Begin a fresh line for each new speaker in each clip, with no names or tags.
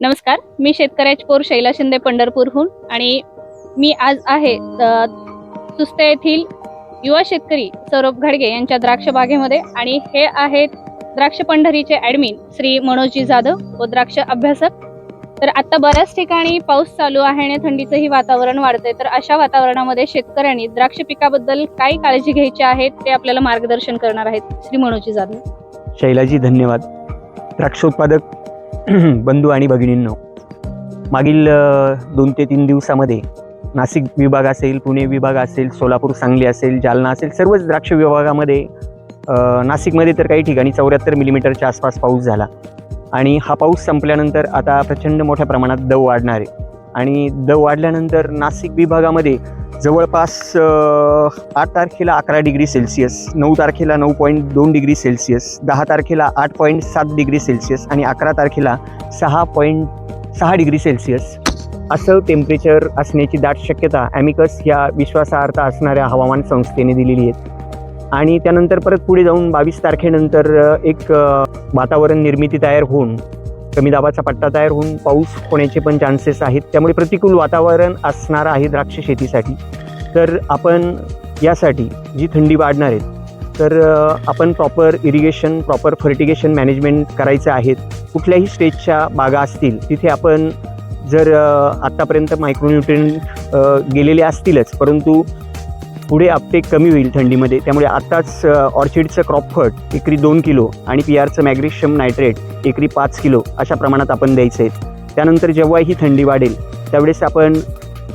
नमस्कार मी शेतकऱ्याची पोर शैला शिंदे पंढरपूरहून आणि मी आज आहे सुस्ते येथील युवा शेतकरी सौरभ घाडगे यांच्या द्राक्ष बागेमध्ये आणि हे आहेत द्राक्ष पंढरीचे ॲडमिन श्री मनोजी जाधव व द्राक्ष अभ्यासक. तर आता बऱ्याच ठिकाणी पाऊस चालू आहे आणि थंडीचंही वातावरण वाढतंय. तर अशा वातावरणामध्ये शेतकऱ्यांनी द्राक्ष पिकाबद्दल काय काळजी घ्यायची आहे ते आपल्याला मार्गदर्शन करणार आहेत श्री मनोजी जाधव.
शैलाजी धन्यवाद. द्राक्षोत्पादक बंधू आणि भगिनींनो मागील दोन ते तीन दिवसामध्ये नाशिक विभाग असेल पुणे विभाग असेल सोलापूर सांगली असेल जालना असेल सर्वच द्राक्ष विभागामध्ये नाशिकमध्ये तर काही ठिकाणी चौऱ्याहत्तर मिलीमीटरच्या आसपास पाऊस झाला. आणि हा पाऊस संपल्यानंतर आता प्रचंड मोठ्या प्रमाणात दव वाढणार आहे. आणि दव वाढल्यानंतर नाशिक विभागामध्ये जवळपास आठ तारखेला अकरा डिग्री सेल्सिअस नऊ तारखेला नऊ पॉईंट दोन डिग्री सेल्सिअस दहा तारखेला आठ पॉईंट सात डिग्री सेल्सिअस आणि अकरा तारखेला सहा पॉईंट सहा डिग्री सेल्सिअस. असं टेम्परेचर असण्याची दाट शक्यता ॲमिकस या विश्वासार्थ असणाऱ्या हवामान संस्थेने दिलेली आहे. आणि त्यानंतर परत पुढे जाऊन बावीस तारखेनंतर एक वातावरण निर्मिती तयार होऊन कमी दाबाचा पट्टा तयार होऊन पाऊस होण्याचे पण चान्सेस आहेत. त्यामुळे प्रतिकूल वातावरण असणार आहे द्राक्ष शेतीसाठी. तर आपण यासाठी जी थंडी वाढणार आहे तर आपण proper irrigation proper fertigation management करायचं आहेत कुठल्याही स्टेजच्या बागा असतील तिथे आपण जर आत्तापर्यंत मायक्रोन्युट्रियन गेलेले असतीलच परंतु पुढे आपटेक कमी होईल थंडीमध्ये. त्यामुळे आत्ताच ऑर्चिडचं क्रॉपफट एकरी दोन किलो आणि पी आरचं मॅग्नेशियम नायट्रेट एकरी पाच किलो अशा प्रमाणात आपण द्यायचं आहे त्यानंतर जेव्हा ही थंडी वाढेल त्यावेळेस आपण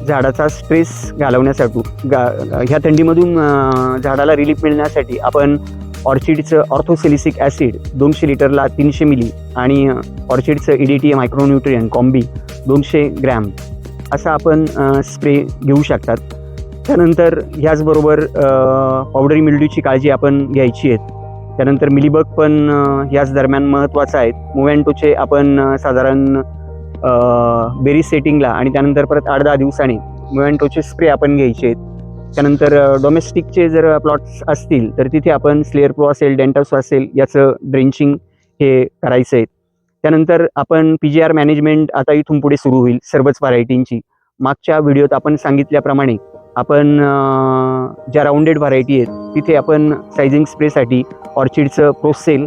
झाडाचा स्ट्रेस घालवण्यासाठी गा ह्या थंडीमधून झाडाला रिलीफ मिळण्यासाठी आपण ऑर्चिडचं ऑर्थोसिलिसिक ॲसिड दोनशे लिटरला तीनशे मिली आणि ऑर्चिडचं E D T micronutrient combi दोनशे ग्रॅम असा आपण स्प्रे घेऊ शकतात. त्यानंतर ह्याचबरोबर पावडरी मिल्ड्यूची काळजी आपण घ्यायची आहे. त्यानंतर मिलीबग पण याच दरम्यान महत्त्वाचं आहे. मोवॅन्टोचे आपण साधारण बेरी सेटिंगला आणि त्यानंतर परत आठ दहा दिवसांनी मोवॅन्टोचे स्प्रे आपण घ्यायचे आहेत. त्यानंतर डोमेस्टिकचे जर प्लॉट्स असतील तर तिथे आपण स्लेअर प्रो असेल डेंटल्सो असेल याचं ड्रेंचिंग हे करायचं आहे. त्यानंतर आपण पी जी आर मॅनेजमेंट आता इथून पुढे सुरू होईल सर्वच व्हरायटींची. मागच्या व्हिडिओत आपण सांगितल्याप्रमाणे आपण ज्या राऊंडेड व्हरायटी आहेत तिथे आपण सायझिंग स्प्रेसाठी ऑर्चिडचं प्रोसेल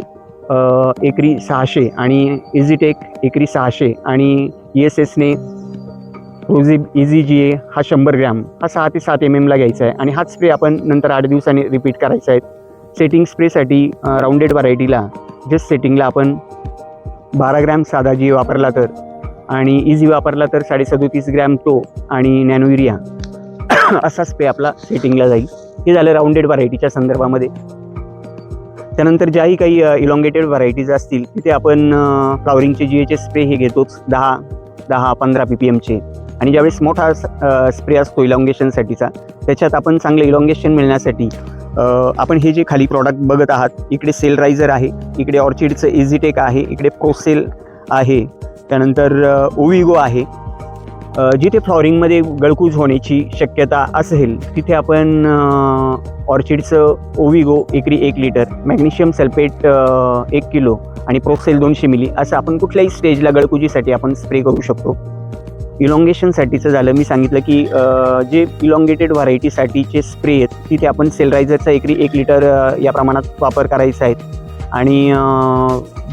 एकरी सहाशे आणि इझीटेक एकरी सहाशे आणि एस एसने प्रोझिब इझी जी ए हा शंभर ग्रॅम हा सहा ते सात एम एमला घ्यायचा आहे आणि हाच स्प्रे आपण नंतर आठ दिवसांनी रिपीट करायचा आहे. सेटिंग स्प्रेसाठी राऊंडेड व्हरायटीला जस्ट सेटिंगला आपण बारा ग्रॅम साधा जी वापरला तर आणि इझी वापरला तर साडे सदोतीस ग्रॅम तो आणि नॅनो युरिया असा स्प्रे आपला सेटिंगला जाईल. हे झालं राऊंडेड व्हरायटीच्या संदर्भामध्ये. त्यानंतर ज्याही काही इलॉंगेटेड व्हरायटीज असतील तिथे आपण फ्लावरिंगचे जी एच स्प्रे हे घेतोच दहा दहा पंधरा पी पी एमचे आणि ज्यावेळेस मोठा स्प्रे असतो इलॉंगेशनसाठीचा त्याच्यात आपण चांगलं इलॉंगेशन मिळण्यासाठी आपण हे जे खाली प्रॉडक्ट बघत आहात इकडे सेल रायझर आहे इकडे ऑर्चिडचं इझीटेक आहे इकडे प्रोसेल आहे त्यानंतर ओविगो आहे जिथे फ्लॉरिंगमध्ये गळकूज होण्याची शक्यता असेल तिथे आपण ऑर्चिडचं ओविगो एकरी एक लिटर मॅग्नेशियम सल्फेट एक किलो आणि प्रोक्सेल दोनशे मिली असं आपण कुठल्याही स्टेजला गळकुजीसाठी आपण स्प्रे करू शकतो. इलॉंगेशनसाठीचं झालं मी सांगितलं की जे इलॉंगेटेड व्हरायटीसाठीचे स्प्रे आहेत तिथे आपण सेलरायझरचा एकरी एक लिटर या प्रमाणात वापर करायचा आहे. आणि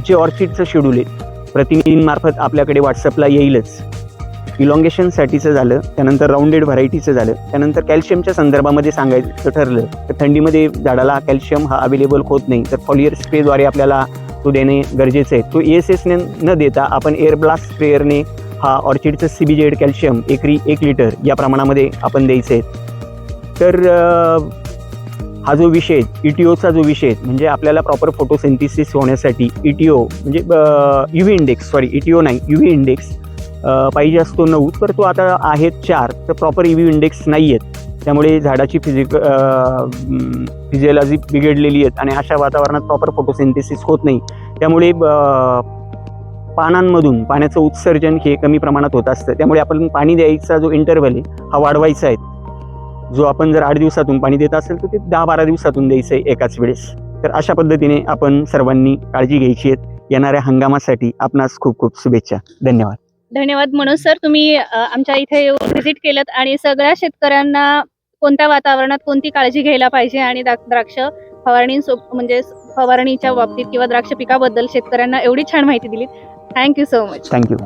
जे ऑर्चिडचं शेड्यूल आहे प्रतिनिधींमार्फत आपल्याकडे व्हॉट्सअपला येईलच. इलॉंगेशनसाठीचं झालं त्यानंतर राऊंडेड व्हरायटीचं झालं त्यानंतर कॅल्शियमच्या संदर्भामध्ये सांगायचं ठरलं तर थंडीमध्ये झाडाला कॅल्शियम हा अवेलेबल होत नाही तर फॉलियर स्प्रेद्वारे आपल्याला तो देणे गरजेचं आहे. तो ए एस एसने न देता आपण एअर ब्लास्ट स्प्रेअरने हा ऑर्चिडचं सी बी जेड कॅल्शियम एकरी एक लिटर या प्रमाणामध्ये आपण द्यायचं आहे. तर हा जो विषय ई टी ओचा जो विषय म्हणजे आपल्याला प्रॉपर फोटोसिंथिसिस होण्यासाठी ई टी ओ म्हणजे U V index sorry E T O नाही यू व्ही इंडेक्स पाहिजे असतो नऊ तर तो आता आहेत चार. तर प्रॉपर ई व्ही इंडेक्स नाही आहेत त्यामुळे झाडाची फिजिक फिजिओलॉजी बिघडलेली आहेत आणि अशा वातावरणात प्रॉपर फोटोसिंथेसिस होत नाही. त्यामुळे पानांमधून पाण्याचं उत्सर्जन हे कमी प्रमाणात होत असतं. त्यामुळे आपण पाणी द्यायचा जो इंटरव्हल आहे हा वाढवायचा आहे. जो आपण जर आठ दिवसातून पाणी देत असेल तर ते दहा बारा दिवसातून द्यायचं आहे एकाच वेळेस. तर अशा पद्धतीने आपण सर्वांनी काळजी घ्यायची आहेत येणाऱ्या हंगामासाठी आपणास खूप खूप शुभेच्छा. धन्यवाद.
धन्यवाद मनोज सर तुम्ही आमच्या इथे येऊन व्हिजिट केलं आणि सगळ्या शेतकऱ्यांना कोणत्या वातावरणात कोणती काळजी घ्यायला पाहिजे आणि द्राक्ष फवारणी म्हणजे फवारणीच्या बाबतीत किंवा द्राक्ष पिकाबद्दल शेतकऱ्यांना एवढी छान माहिती दिली थँक्यू सो मच
थँक्यू